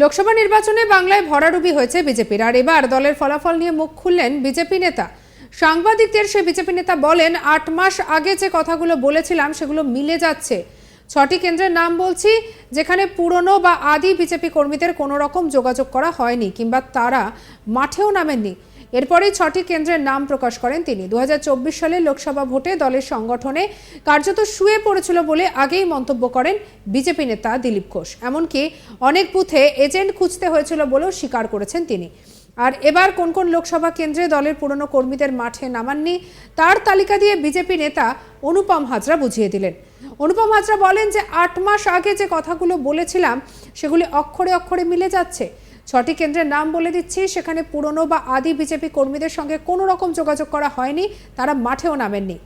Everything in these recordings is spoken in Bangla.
লোকসভা নির্বাচনে বাংলায় ভরাডুবি হয়েছে বিজেপির। আর এবার দলের ফলাফল নিয়ে মুখ খুললেন বিজেপি নেতা। সাংবাদিকদের সে বিজেপি নেতা বলেন, আট মাস আগে যে কথাগুলো বলেছিলাম সেগুলো মিলে যাচ্ছে। ছটি কেন্দ্রের নাম বলছি, যেখানে পুরনো বা আদি বিজেপি কর্মীদের কোনো রকম যোগাযোগ করা হয়নি কিংবা তারা মাঠেও নামেননি। এরপরেই ছটি কেন্দ্রের নাম প্রকাশ করেন তিনি। দু সালে লোকসভা ভোটে দলের সংগঠনে কার্যত শুয়ে পড়েছিল বলে আগেই মন্তব্য করেন বিজেপি নেতা দিলীপ ঘোষ। এমনকি অনেক বুথে এজেন্ট খুঁজতে হয়েছিল বলেও স্বীকার করেছেন তিনি। আর এবার কোন কোন লোকসভা কেন্দ্রে দলের পুরনো কর্মীদের মাঠে নামাননি, তার তালিকা দিয়ে বিজেপি নেতা অনুপম হাজরা বুঝিয়ে দিলেন। অনুপম হাজরা বলেন যে, আট মাস আগে যে কথাগুলো বলেছিলাম, সেগুলি অক্ষরে অক্ষরে মিলে যাচ্ছে। ছটি কেন্দ্রের নাম বলে দিচ্ছি। সেখানে পুরনো বা আদি বিজেপি কর্মীদের সঙ্গে কোনো রকম যোগাযোগ করা হয়নি। তারা মাঠেও নামেননি।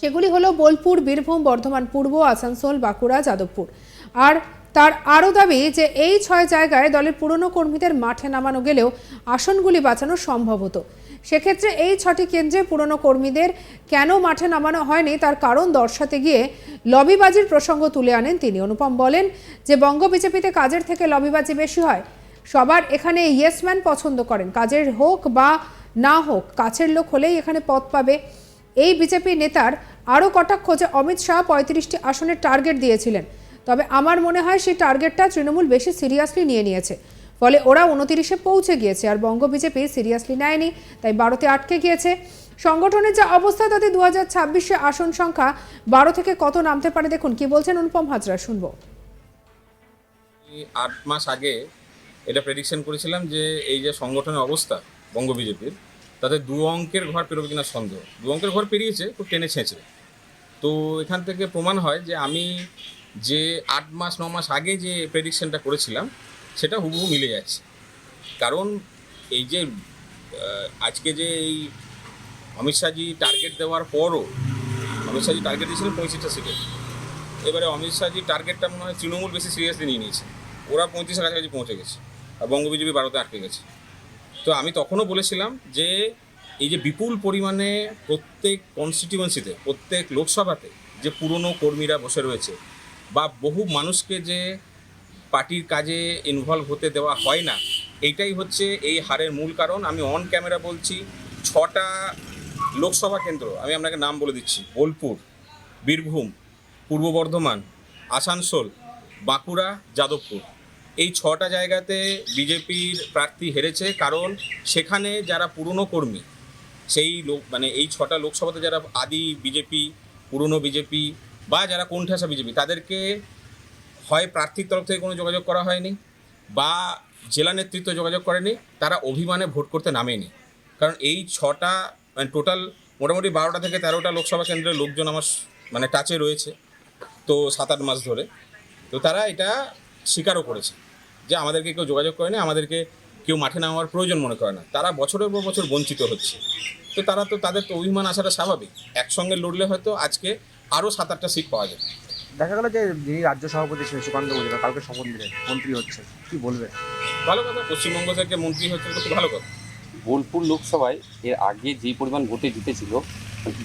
সেগুলি হলো বোলপুর, বীরভূম, বর্ধমান পূর্ব, আসানসোল, বাঁকুড়া, যাদবপুর। আর তার আরও দাবি যে এই ছয় জায়গায় দলের পুরনো কর্মীদের মাঠে নামানো গেলেও আসনগুলি বাঁচানো সম্ভব হতো। সেক্ষেত্রে এই ছটি কেন্দ্রে পুরনো কর্মীদের কেন মাঠে নামানো হয়নি তার কারণ দর্শাতে গিয়ে লবিবাজির প্রসঙ্গ তুলে আনেন তিনি। অনুপম বলেন যে বঙ্গ বিজেপিতে কাজের থেকে লবিবাজি বেশি হয়। সবার এখানে ইয়েসম্যান পছন্দ করেন, কাজের হোক বা না হোক, কাছের লোক হলেই এখানে পদ পাবে। এই বিজেপি নেতার আরও কটাক্ষ যে অমিত শাহ পঁয়ত্রিশটি আসনের টার্গেট দিয়েছিলেন। তবে আমার মনে হয় সেই টার্গেটটা তৃণমূল বেশি সিরিয়াসলি নিয়ে নিয়েছে। ফলে ওরা উনতিরিশে পৌঁছে গিয়েছে আর বঙ্গ বিজেপি সিরিয়াসলি নেয়নি, তাই বারোতে আটকে গিয়েছে। সংগঠনের যা অবস্থা, তাতে দু হাজার ছাব্বিশে আসন সংখ্যা বারো থেকে কত নামতে পারে দেখুন, কি বলছেন অনুপম হাজরা, শুনব। আট মাস আগে এটা প্রেডিকশন করেছিলাম যে এই যে সংগঠনের অবস্থা বঙ্গ বিজেপির, তাতে দু অঙ্কের ঘর পেরোবে কিনা সন্দেহ। দু অঙ্কের ঘর পেরিয়েছে, খুব টেনে ছেঁচে তো এখান থেকে প্রমাণ হয় যে আমি যে আট মাস, ন মাস আগে যে প্রেডিকশনটা করেছিলাম, সেটা হুবহু মিলে যাচ্ছে। কারণ এই যে আজকে যে এই অমিত শাহজি টার্গেট দেওয়ার পরও, অমিত শাহজি টার্গেট দিয়েছিলেন পঁয়ত্রিশটা সিটে এবারে অমিত শাহজি টার্গেটটা মনে হয় তৃণমূল বেশি সিরিয়াসলি নিয়ে নিয়েছে। ওরা পঁয়ত্রিশের কাছাকাছি পৌঁছে গেছে। বঙ্গ বিজেপি বারোতে আটকে গেছে। তো আমি তখনও বলেছিলাম যে এই যে বিপুল পরিমাণে প্রত্যেক কনস্টিটিউয়েন্সিতে প্রত্যেক লোকসভাতে যে পুরনো কর্মীরা বসে রয়েছে বা বহু মানুষকে যে পার্টির কাজে ইনভলভ হতে দেওয়া হয় না, এইটাই হচ্ছে এই হারের মূল কারণ। আমি অন ক্যামেরা বলছি, ছটা লোকসভা কেন্দ্র, আমি আপনাকে নাম বলে দিচ্ছি, বোলপুর, বীরভূম, পূর্ব বর্ধমান, আসানসোল, বাঁকুড়া, যাদবপুর। এই ছটা জায়গাতে বিজেপির প্রার্থী হেরেছে, কারণ সেখানে যারা পুরনো কর্মী, সেই লোক মানে এই ছটা লোকসভাতে যারা আদি বিজেপি, পুরনো বিজেপি বা যারা কোণঠাসা বিজেপি, তাদেরকে হয় প্রার্থীর তরফ থেকে কোনো যোগাযোগ করা হয়নি বা জেলা নেতৃত্ব যোগাযোগ করেনি, তারা অভিমানে ভোট করতে নামেনি। কারণ এই ছটা মানে টোটাল মোটামুটি বারোটা থেকে তেরোটা লোকসভা কেন্দ্রের লোকজন আমার মানে টাচে রয়েছে, তো সাত আট মাস ধরে। তো তারা এটা স্বীকারও করেছে। যে আমাদেরকে কেউ যোগাযোগ করে না আমাদেরকে কেউ মাঠে নামার প্রয়োজন মনে করে না। তারা বছরের পর বছর বঞ্চিত হচ্ছে। তো তারা তো তাদের তো অভিমান আসাটা স্বাভাবিক। একসঙ্গে লড়লে হয়তো আজকে আরও সাত আটটা সিট পাওয়া যাবে দেখা গেল যে যিনি রাজ্য সভাপতি ছিলেন সুকান্ত মজুমদার কালকে শপথ নিলেন মন্ত্রী হচ্ছে। কি বলবে ভালো কথা পশ্চিমবঙ্গ থেকে মন্ত্রী হচ্ছে তো খুব ভালো কথা। বোলপুর লোকসভায় এর আগে যে পরিমাণ ভোটে জিতেছিল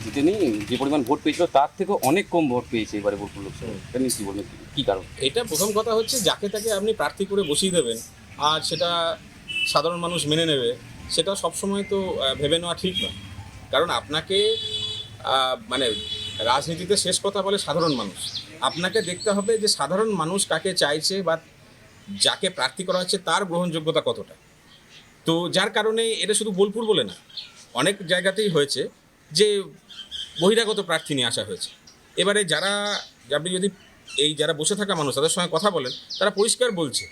জিতেনি যে পরিমাণ ভোট পেয়েছিল তার থেকে অনেক কম ভোট পেয়েছে এবারে বোলপুর এটা নিয়ে কি বলবেন কি? কারণ? এটা প্রথম কথা হচ্ছে যাকে তাকে আপনি প্রার্থী করে বসিয়ে দেবেন আর সেটা সাধারণ মানুষ মেনে নেবে সেটা সবসময় তো ভেবে নেওয়া ঠিক নয়। কারণ আপনাকে মানে রাজনীতিতে শেষ কথা বলে সাধারণ মানুষ। আপনাকে দেখতে হবে যে সাধারণ মানুষ কাকে চাইছে বা যাকে প্রার্থী করা হচ্ছে তার গ্রহণযোগ্যতা কতটা। তো যার কারণে এটা শুধু বোলপুর বলে না অনেক জায়গাতেই হয়েছে। যে বহিরাগত প্রার্থী নিয়ে আসা হয়েছে। এবারে যারা, আপনি যদি এই যারা বসে থাকা মানুষ, তাদের সঙ্গে কথা বলেন, তারা পরিষ্কার বলছে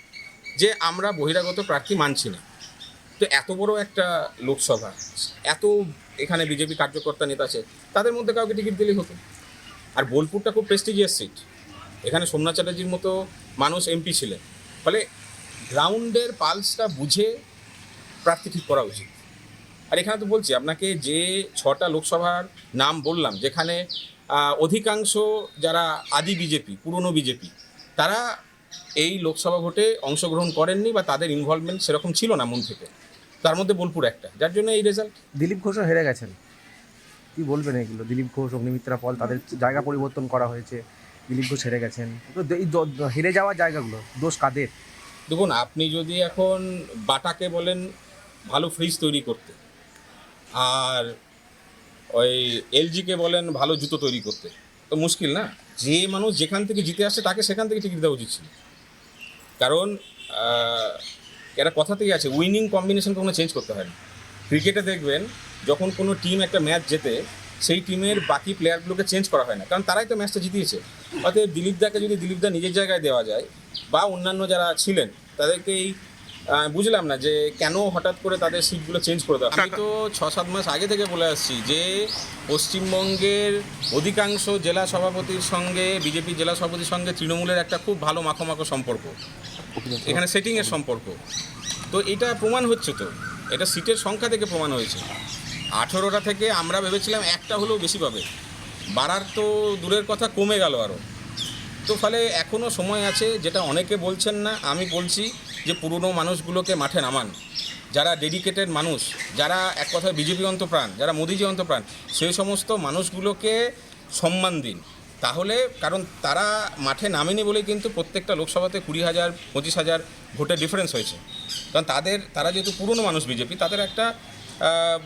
যে আমরা বহিরাগত প্রার্থী মানছি না। তো এত বড় একটা লোকসভা, এত এখানে বিজেপি কার্যকর্তা নেতা আছে, তাদের মধ্যে কাউকে টিকিট দিলেই হতো। আর বোলপুরটা খুব প্রেস্টিজিয়াস সিট এখানে সোমনাথ চ্যাটার্জির মতো মানুষ এমপি ছিলেন। ফলে গ্রাউন্ডের পালসটা বুঝে প্রার্থী ঠিক করা উচিত। আর এখানে তো বলছি আপনাকে যে ছটা লোকসভার নাম বললাম যেখানে অধিকাংশ যারা আদি বিজেপি পুরনো বিজেপি তারা এই লোকসভা ভোটে অংশগ্রহণ করেননি বা তাদের ইনভলভমেন্ট সেরকম ছিল না মন থেকে। তার মধ্যে বোলপুর একটা যার জন্য এই রেজাল্ট দিলীপ ঘোষও হেরে গেছেন। কি বলবেন এগুলো? দিলীপ ঘোষ অগ্নিমিত্রা পল তাদের জায়গা পরিবর্তন করা হয়েছে দিলীপ ঘোষ হেরে গেছেন। তো এই হেরে যাওয়া জায়গাগুলো দোষ কাদের? দেখুন আপনি যদি এখন বাটাকে বলেন ভালো ফ্রিজ তৈরি করতে। আর ওই এলজিকে বলেন ভালো জুতো তৈরি করতে। তো মুশকিল না? যে মানুষ যেখান থেকে জিতে আসছে তাকে সেখান থেকে টিকিট দেওয়া উচিত ছিল। কারণ একটা কথাতেই আছে উইনিং কম্বিনেশন কখনো চেঞ্জ করতে হয় না। ক্রিকেটে দেখবেন, যখন কোনো টিম একটা ম্যাচ জেতে, সেই টিমের বাকি প্লেয়ারগুলোকে চেঞ্জ করা হয় না। কারণ তারাই তো ম্যাচটা জিতিয়েছে। অতএব দিলীপ দাকে যদি দিলীপ দা নিজের জায়গায় দেওয়া যায়, বা অন্যান্য যারা ছিলেন, তাদেরকে এই বুঝলাম না যে কেন হঠাৎ করে তাদের সিটগুলো চেঞ্জ করে দেওয়া আমি তো ছ সাত মাস আগে থেকে বলে আসছি যে পশ্চিমবঙ্গের অধিকাংশ জেলা সভাপতির সঙ্গে বিজেপি জেলা সভাপতির সঙ্গে তৃণমূলের একটা খুব ভালো মাখো সম্পর্ক। এখানে সেটিংয়ের সম্পর্ক। তো এটা প্রমাণ হচ্ছে তো। এটা সিটের সংখ্যা থেকে প্রমাণ হয়েছে। আঠেরোটা থেকে আমরা ভেবেছিলাম একটা হলেও বেশি পাবে। বাড়ার তো দূরের কথা কমে গেল আরও তো ফলে এখনও সময় আছে, যেটা অনেকে বলছেন না, আমি বলছি যে পুরনো মানুষগুলোকে মাঠে নামান। যারা ডেডিকেটেড মানুষ, যারা এক কথায় বিজেপি অন্তপ্রাণ, যারা মোদিজি অন্তপ্রাণ সেই সমস্ত মানুষগুলোকে সম্মান দিন। তাহলে কারণ তারা মাঠে নামেনি বলেই কিন্তু প্রত্যেকটা লোকসভাতে কুড়ি হাজার, পঁচিশ হাজার ভোটের ডিফারেন্স হয়েছে। কারণ তাদের, তারা যেহেতু পুরনো মানুষ বিজেপি, তাদের একটা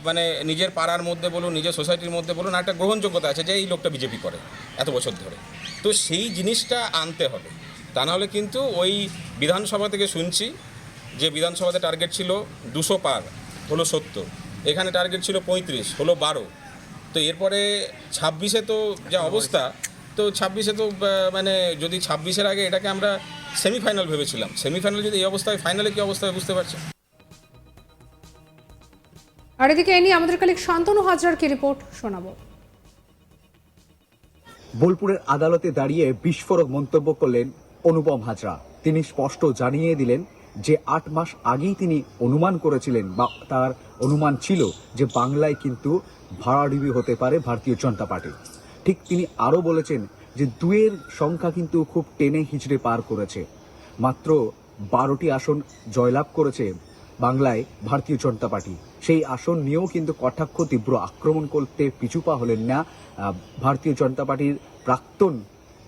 মানে নিজের পাড়ার মধ্যে বলুন, নিজের সোসাইটির মধ্যে বলুন একটা গ্রহণযোগ্যতা আছে যে এই লোকটা বিজেপি করে, এত বছর ধরে। তো সেই জিনিসটা আনতে হবে। তা নাহলে কিন্তু ওই বিধানসভা থেকে শুনছি যে বিধানসভাতে টার্গেট ছিল দুশো পার, হলো সত্তর। এখানে টার্গেট ছিল পঁয়ত্রিশ, হলো বারো। তো এরপরে ছাব্বিশে তো যা অবস্থা, তো ছাব্বিশে তো মানে যদি ছাব্বিশের আগে এটাকে আমরা সেমিফাইনাল ভেবেছিলাম সেমিফাইনাল যদি এই অবস্থায় ফাইনালে কি অবস্থায় বুঝতে পারছেন আর এদিকে এ নিয়ে আমাদের কালিক শান্তনু হাজরার কি রিপোর্ট শোনাবো? বোলপুরের আদালতে দাঁড়িয়ে বিস্ফোরক মন্তব্য করলেন অনুপম হাজরা। তিনি স্পষ্ট জানিয়ে দিলেন যে আট মাস আগেই তিনি অনুমান করেছিলেন বা তার অনুমান ছিল যে বাংলায় কিন্তু ভাড়াডিবি হতে পারে ভারতীয় জনতা পার্টি। ঠিক তিনি আরও বলেছেন যে দুয়ের সংখ্যা কিন্তু খুব টেনে হিচড়ে পার করেছে। মাত্র বারোটি আসন জয়লাভ করেছে বাংলায় ভারতীয় জনতা পার্টি। সেই আসন নিয়েও কিন্তু কটাক্ষ, তীব্র আক্রমণ করতে পিছুপা হলেন না ভারতীয় জনতা পার্টির প্রাক্তন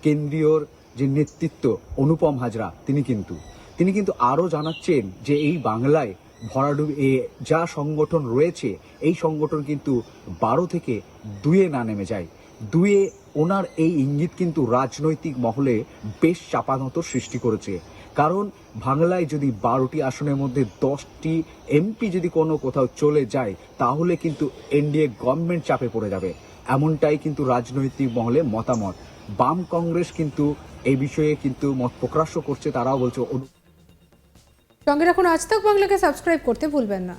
কেন্দ্রীয় যে নেতৃত্ব, অনুপম হাজরা, তিনি কিন্তু। তিনি কিন্তু আরও জানাচ্ছেন যে এই বাংলায় ভরাডুবি, এ যা সংগঠন রয়েছে, এই সংগঠন কিন্তু বারো থেকে দুয়ে না নেমে যায়। দুয়ে ওনার এই ইঙ্গিত কিন্তু রাজনৈতিক মহলে বেশ চাপানত সৃষ্টি করেছে। কারণ বাংলায় যদি বারোটি আসনের মধ্যে দশটি এমপি যদি কোনো কোথাও চলে যায়, তাহলে কিন্তু এনডিএ গভর্নমেন্ট চাপে পড়ে যাবে। এমনটাই কিন্তু রাজনৈতিক মহলে মতামত। বাম কংগ্রেস কিন্তু এই বিষয়ে কিন্তু মত প্রকাশ্য করছে, তারাও বলছে সঙ্গে রাখুন, আজ তক বাংলাকে সাবস্ক্রাইব করতে ভুলবেন না।